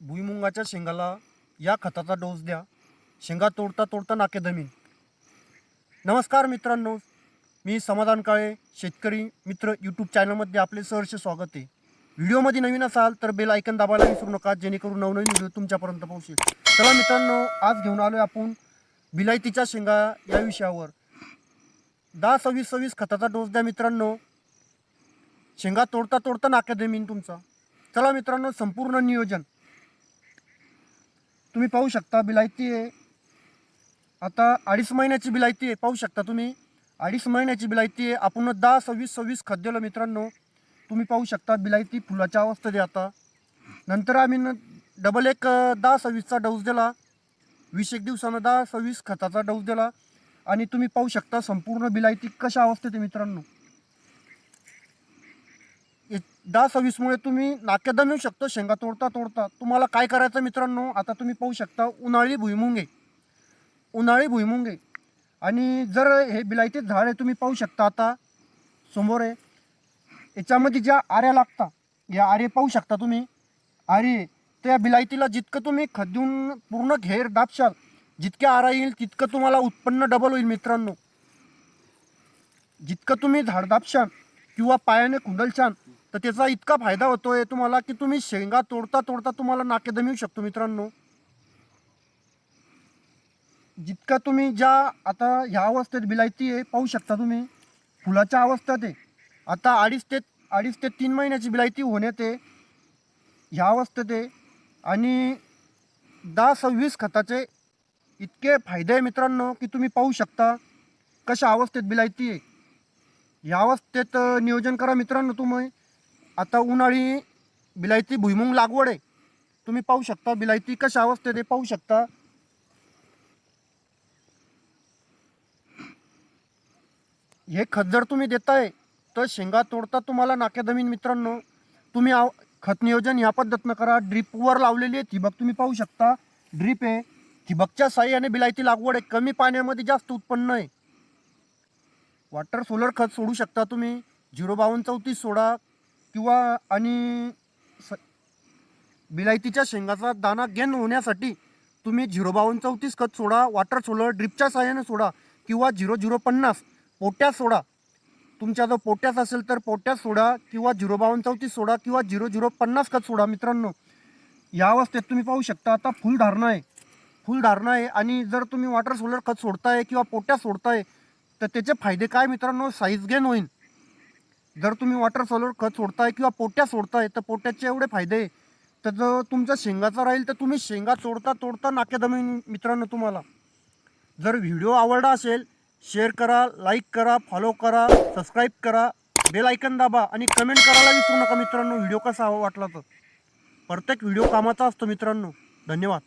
भुईमुंगाच्या शेंगाला या खताचा डोस द्या. शेंगा तोडता तोडता नाके जमीन नमस्कार मित्रांनो. मी समाधान काळे शेतकरी मित्र यूट्यूब चॅनलमध्ये आपले सहर्ष स्वागत आहे. व्हिडिओमध्ये नवीन असाल तर बेल ऐकन दाबायला विसरू नका जेणेकरून नवनवीन व्हिडिओ तुमच्यापर्यंत पोहोचेल. चला मित्रांनो आज घेऊन आलो आपण बिलायतीच्या शेंगा या विषयावर. दहा सव्वीस सव्वीस खताचा डोस द्या मित्रांनो. शेंगा तोडता तोडता नाक्या जमीन तुमचा. चला मित्रांनो संपूर्ण नियोजन. तुम्ही पाहू शकता बिलायती आहे. आता अडीच महिन्याची बिलायती आहे. पाहू शकता तुम्ही. अडीच महिन्याची बिलायती आहे. आपण दहा सव्वीस सव्वीस खत दिलं मित्रांनो. तुम्ही पाहू शकता बिलायती फुलाच्या अवस्थेत आहे आता. नंतर आम्ही डबल एक दहा सव्वीसचा डोस दिला. वीस एक दिवसानं दहा सव्वीस खताचा डोस दिला. आणि तुम्ही पाहू शकता संपूर्ण बिलायती कशा अवस्थेत आहे मित्रांनो. दहा सव्वीसमुळे तुम्ही नाक्यादम येऊ शकतो शेंगा तोडता तोडता. तुम्हाला काय करायचं मित्रांनो? आता तुम्ही पाहू शकता उन्हाळी भुईमुंगे. उन्हाळी भुईमुंगे. आणि जर हे बिलायती झाड आहे तुम्ही पाहू शकता आता समोर आहे. याच्यामध्ये ज्या आऱ्या लागतात या आरे पाहू शकता तुम्ही. आरे त्या बिलायतीला जितकं तुम्ही खत देऊन पूर्ण घेर दाबशाल जितक्या आरा येईल तितकं तुम्हाला उत्पन्न डबल होईल मित्रांनो. जितकं तुम्ही झाड दाबशाल किंवा पायाने खुंडलशाल तर त्याचा इतका फायदा होतोय तुम्हाला की तुम्ही शेंगा तोडता तोडता तुम्हाला नाकेदमी येऊ शकतो मित्रांनो. जितका तुम्ही ज्या आता ह्या अवस्थेत बिलायती आहे पाहू शकता तुम्ही. फुलाच्या अवस्थेत आहे. आता अडीच ते अडीच ते तीन महिन्याची बिलायती होण्यात आहे. ह्या अवस्थेत आहे. आणि दहा सव्वीस खताचे इतके फायदे आहे मित्रांनो की तुम्ही पाहू शकता कशा अवस्थेत बिलायती आहे. या अवस्थेत नियोजन करा मित्रांनो तुम्ही. आता उन्हाळी बिलायती भुईमुंग लागवड आहे. तुम्ही पाहू शकता बिलायती कशा अवस्थेत आहे पाहू शकता. हे खत जर तुम्ही देताय तर शेंगा तोडता तुम्हाला नाक्या जमीन मित्रांनो तुम्ही आव खत नियोजन ह्या पद्धतीनं करा. ड्रीपवर लावलेली आहे ठिबक तुम्ही पाहू शकता. ड्रीप आहे ठिबकच्या साह्याने बिलायती लागवड आहे. कमी पाण्यामध्ये जास्त उत्पन्न आहे. वॉटर सोलर खत सोडू शकता तुम्ही. झिरो बावन्न चौतीस सोडा. किंवा आणि स बिलायतीच्या शेंगाचा दाना गेन होण्यासाठी तुम्ही झिरो बावन्न चौतीस खत सोडा वॉटर सोलर ड्रिपच्या साह्याने सोडा किंवा झिरो झिरो पन्नास पोट्यास सोडा. तुमच्या जर पोट्यास असेल तर पोट्यास सोडा किंवा झिरो बावन्न चौतीस सोडा किंवा झिरो झिरो पन्नास खत सोडा मित्रांनो. या अवस्थेत तुम्ही पाहू शकता आता फुल धारणा आहे. फुल धारणा आहे आणि जर तुम्ही वॉटर सोलर खत सोडताय किंवा पोट्या सोडताय तर त्याचे फायदे काय मित्रांनो? साईज गेन होईल जर तुम्ही वॉटर सोलर खत सोडताय किंवा पोट्या सोडताय तर पोट्याचे एवढे फायदे आहे. तर जर तुमचा शेंगाचा राहील तर तुम्ही शेंगा तोडता तोडता नाक्या जमीन मित्रांनो तुम्हाला. जर व्हिडिओ आवडला असेल शेअर करा लाईक करा फॉलो करा सबस्क्राईब करा बेल ऐकन दाबा आणि कमेंट करायला विसरू नका मित्रांनो व्हिडिओ कसा वाटला तर. प्रत्येक व्हिडिओ कामाचा असतो मित्रांनो. धन्यवाद.